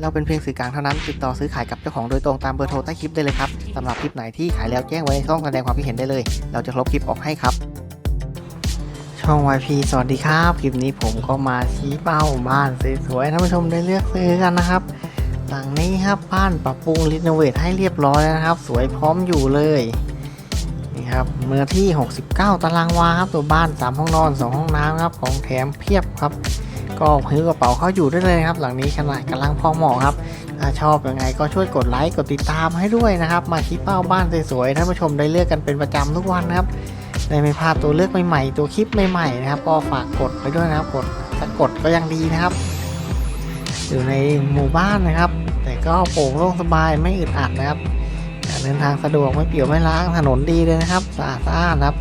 เราเป็นเพียงสื่อกลางเท่านั้น ติดต่อซื้อขายกับเจ้าของโดยตรงตามเบอร์โทรใต้คลิปได้เลยครับสำหรับคลิปไหนที่ขายแล้วแจ้งไว้ในช่องแสดงความคิดเห็นได้เลย เราจะลบคลิปออกให้ครับ ช่อง YP สวัสดีครับ คลิปนี้ผมก็มาชี้เป้าบ้านสวยๆท่านผู้ชมได้เลือกซื้อกันนะครับ หลังนี้ครับบ้านปรับปรุงรีโนเวทให้เรียบร้อยแล้วนะครับ สวยพร้อมอยู่เลยนี่ครับเนื้อที่ 69 ตารางวาครับตัวบ้าน 3 ห้องนอน 2 ห้องน้ำครับของแถมเพียบครับ ก็พื้กระเป๋าเข้าอยู่ได้เลยนะครับ หลังนี้ขนาดกำลังพอเหมาะครับถ้าชอบยังไงก็ช่วยกดไลค์กดติดตามให้ด้วยนะครับ มาชี้เป้าบ้านสวยๆท่านผู้ชมได้เลือกกันเป็นประจำทุกวันนะครับได้ไม่พลาดตัวเลือกใหม่ๆตัวคลิปใหม่ๆนะครับ ก็ฝากกดไปด้วยนะครับ กดถ้ากดก็ยังดีนะครับ อยู่ในหมู่บ้านนะครับ แต่ก็โปร่งโล่งสบายไม่อึดอัดนะครับเดินทางสะดวกไม่เปียวไม่ล้างถนนดีเลยนะครับสะอาดสะอาดนะครับ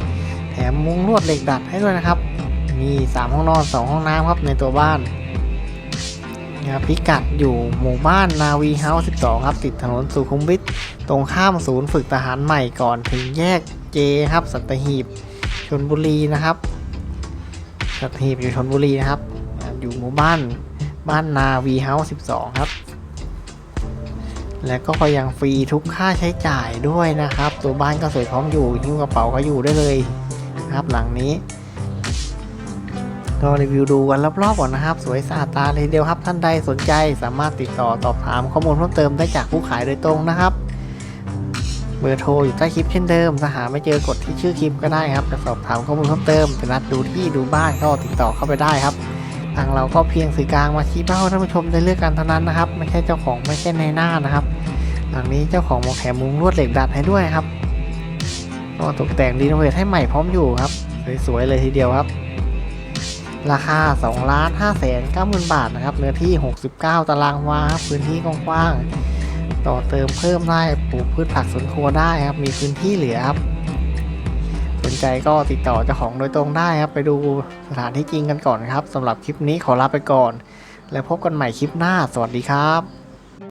แถมมุ้งลวดเหล็กดัดให้ด้วยนะครับ มี3ห้องนอน2ห้องน้ำครับในตัวบ้านนะครับพิกัดอยู่หมู่บ้านนาวีเฮาส์12 ครับ ติดถนนสุขุมวิทตรงข้ามศูนย์ฝึกทหารใหม่ก่อนถึงแยกเจครับสัตหีบชนบุรีนะครับ สัตหีบอยู่ชนบุรีนะครับ อยู่หมู่บ้านบ้านนาวีเฮาส์12 ครับ และก็ยังฟรีทุกค่าใช้จ่ายด้วยนะครับ ตัวบ้านก็สวยพร้อมอยู่หิ้วกระเป๋าก็อยู่ได้เลยนะครับหลังนี้ ก็รีวิวดูกันรอบๆก่อนนะครับ สวยสะอาดตาเลยเดียวครับ ท่านใดสนใจสามารถติดต่อสอบถามข้อมูลเพิ่มเติมได้จากผู้ขายโดยตรงนะครับเบอร์โทรอยู่ใต้คลิปเช่นเดิมถ้าหาไม่เจอกดที่ชื่อคลิปก็ได้ครับจะสอบถามข้อมูลเพิ่มเติมจะนัดดูที่ดูบ้านก็ติดต่อเข้าไปได้ครับทางเราก็เพียงสื่อกลางมาชี้เป้าให้ท่านผู้ชมได้เลือกกันเท่านั้นนะครับ ไม่ใช่เจ้าของไม่ใช่ในหน้านะครับหลังนี้เจ้าของมอแขมมุงลวดเหล็กดัดให้ด้วยครับก็ตกแต่งรีโนเวทให้ใหม่พร้อมอยู่ครับสวยๆเลยทีเดียวครับ ราคา2ล้าน5แสน9หมื่นบาทนะครับเนื้อที่ 69 ตารางวาพื้นที่กว้างๆต่อเติมเพิ่มได้ปลูกพืชผักสวนครัวได้ครับ มีพื้นที่เหลือครับสนใจก็ติดต่อเจ้าของโดยตรงได้ครับ ไปดูสถานที่จริงกันก่อนครับสำหรับคลิปนี้ขอลาไปก่อน แล้วพบกันใหม่คลิปหน้า สวัสดีครับ